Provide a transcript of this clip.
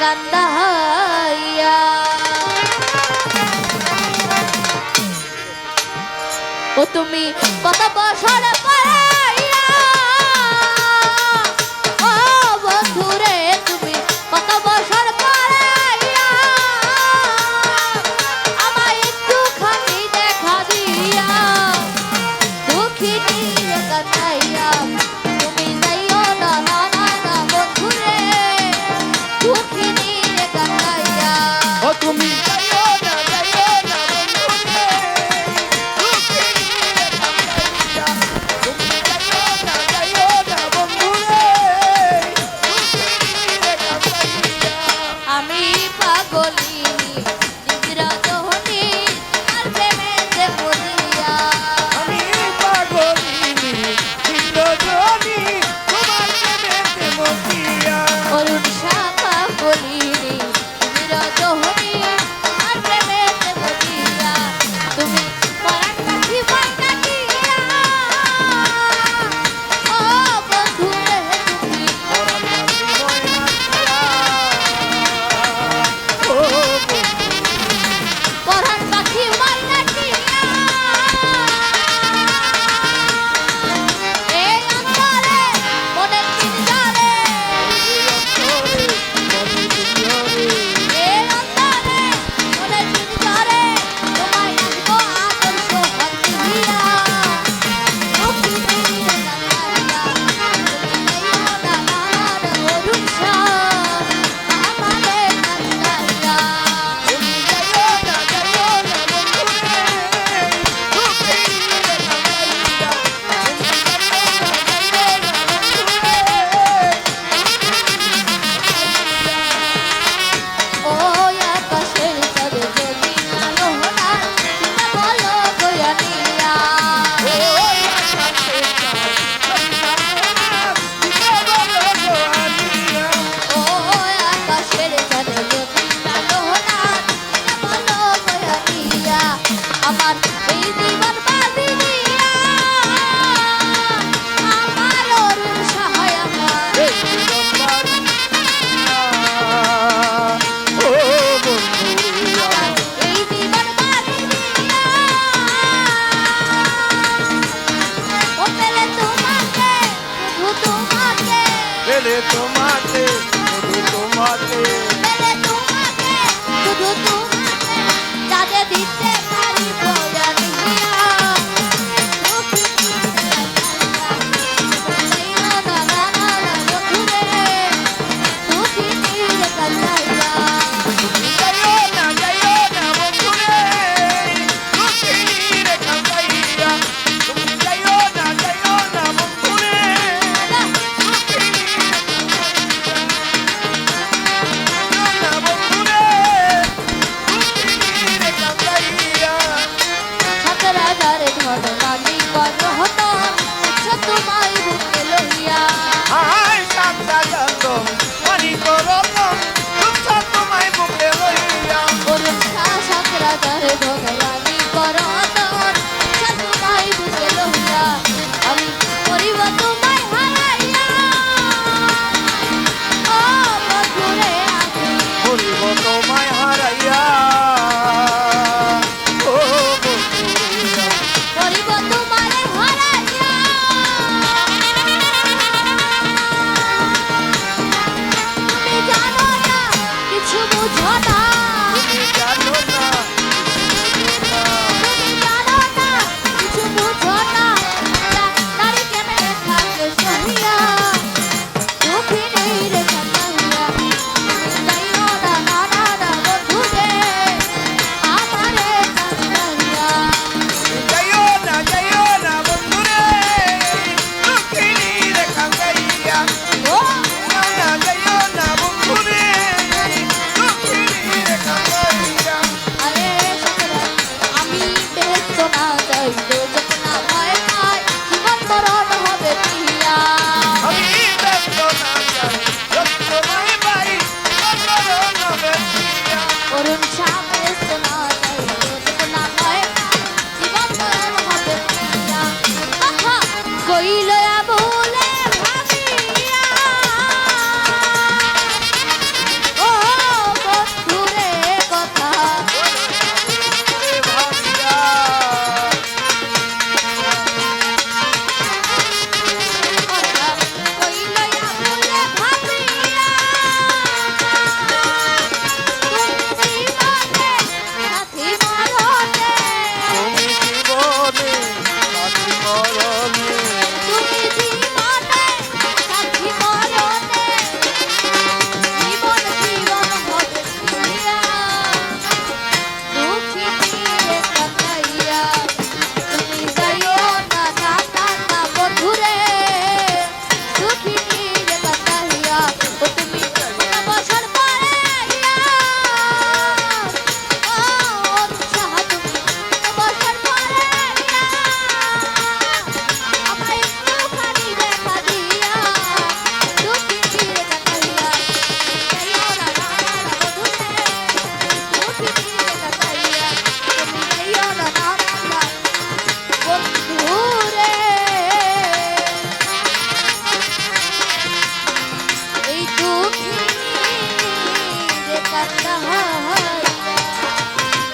কান্দাইয়া ও তুমি কত বছর পড়াইয়া ও বন্ধুরে, তুমি কত বছর পড়াইয়া আমায় একটুখানি দেখা দিয়া। বলে তোমাকে করো মানি করো 做到